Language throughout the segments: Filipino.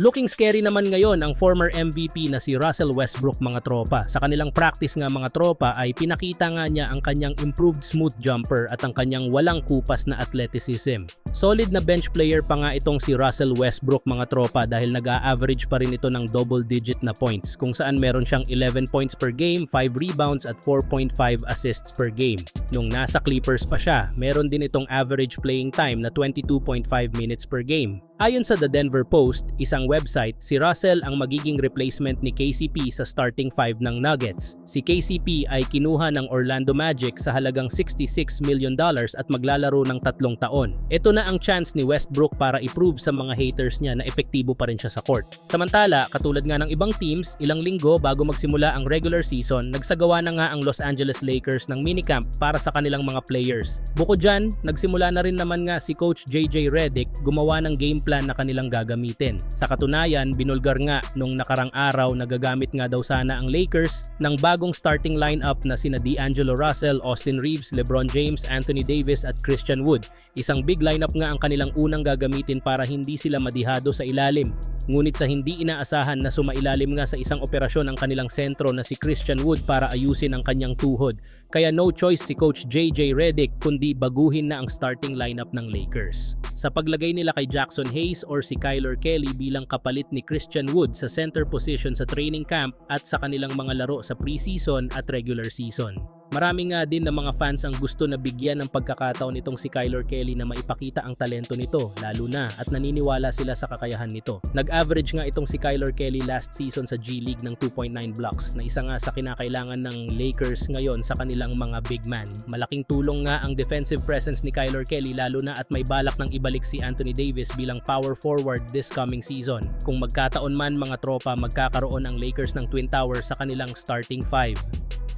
Looking scary naman ngayon ang former MVP na si Russell Westbrook mga tropa. Sa kanilang practice nga mga tropa ay pinakita nga niya ang kanyang improved smooth jumper at ang kanyang walang kupas na athleticism. Solid na bench player pa nga itong si Russell Westbrook mga tropa dahil nag-a-average pa rin ito ng double digit na points kung saan meron siyang 11 points per game, 5 rebounds at 4.5 assists per game. Nung nasa Clippers pa siya, meron din itong average playing time na 22.5 minutes per game. Ayon sa The Denver Post, isang website, si Russell ang magiging replacement ni KCP sa starting five ng Nuggets. Si KCP ay kinuha ng Orlando Magic sa halagang 66 million dollars at maglalaro ng tatlong taon. Ito na ang chance ni Westbrook para i-prove sa mga haters niya na epektibo pa rin siya sa court. Samantala, katulad nga ng ibang teams, ilang linggo bago magsimula ang regular season, nagsagawa na nga ang Los Angeles Lakers ng minicamp para sa kanilang mga players. Bukod dyan, nagsimula na rin naman nga si Coach JJ Redick gumawa ng game plan na kanilang gagamitin. Sa katunayan, binulgar nga nung nakarang araw na gagamit nga daw sana ang Lakers ng bagong starting lineup na sina D'Angelo Russell, Austin Reeves, LeBron James, Anthony Davis at Christian Wood. Isang big lineup nga ang kanilang unang gagamitin para hindi sila madihado sa ilalim. Ngunit sa hindi inaasahan na sumailalim nga sa isang operasyon ang kanilang sentro na si Christian Wood para ayusin ang kanyang tuhod. Kaya no choice si Coach JJ Redick kundi baguhin na ang starting lineup ng Lakers. Sa paglagay nila kay Jackson Hayes or si Kyler Kelly bilang kapalit ni Christian Wood sa center position sa training camp at sa kanilang mga laro sa preseason at regular season. Marami nga din ng mga fans ang gusto na bigyan ng pagkakataon itong si Kyler Kelly na maipakita ang talento nito, lalo na at naniniwala sila sa kakayahan nito. Nag-average nga itong si Kyler Kelly last season sa G League ng 2.9 blocks na isa nga sa kinakailangan ng Lakers ngayon sa kanilang mga big man. Malaking tulong nga ang defensive presence ni Kyler Kelly lalo na at may balak ng ibalik si Anthony Davis bilang power forward this coming season. Kung magkataon man mga tropa, magkakaroon ang Lakers ng Twin Towers sa kanilang starting five.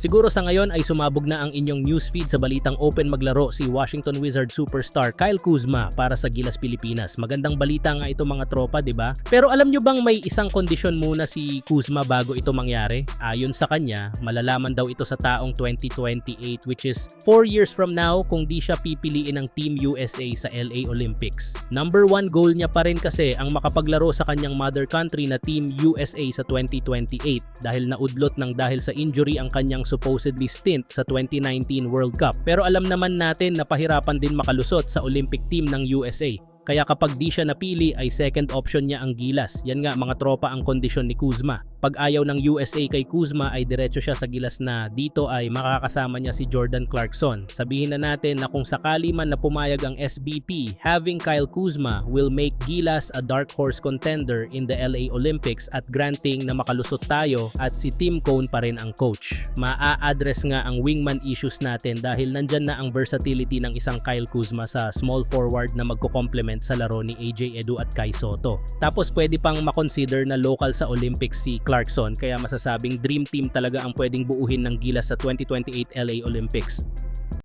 Siguro sa ngayon ay sumabog na ang inyong newsfeed sa balitang open maglaro si Washington Wizards superstar Kyle Kuzma para sa Gilas Pilipinas. Magandang balita nga ito mga tropa, 'di ba? Pero alam nyo bang may isang kondisyon muna si Kuzma bago ito mangyari? Ayon sa kanya, malalaman daw ito sa taong 2028 which is 4 years from now kung di siya pipiliin ng Team USA sa LA Olympics. Number 1 goal niya pa rin kasi ang makapaglaro sa kanyang mother country na Team USA sa 2028 dahil naudlot ng dahil sa injury ang kanyang supposedly stint sa 2019 World Cup. Pero alam naman natin na pahirapan din makalusot sa Olympic team ng USA. Kaya kapag di siya napili ay second option niya ang Gilas. Yan nga mga tropa ang kondisyon ni Kuzma. Pag ayaw ng USA kay Kuzma ay diretso siya sa Gilas na dito ay makakasama niya si Jordan Clarkson. Sabihin na natin na kung sakali man na pumayag ang SBP, having Kyle Kuzma will make Gilas a dark horse contender in the LA Olympics at granting na makalusot tayo at si Tim Cone pa rin ang coach. Maa-address nga ang wingman issues natin dahil nandyan na ang versatility ng isang Kyle Kuzma sa small forward na magko-complement sa laro ni AJ Edu at Kai Soto. Tapos pwede pang makonsider na local sa Olympics si Clarkson kaya masasabing dream team talaga ang pwedeng buuhin ng Gilas sa 2028 LA Olympics.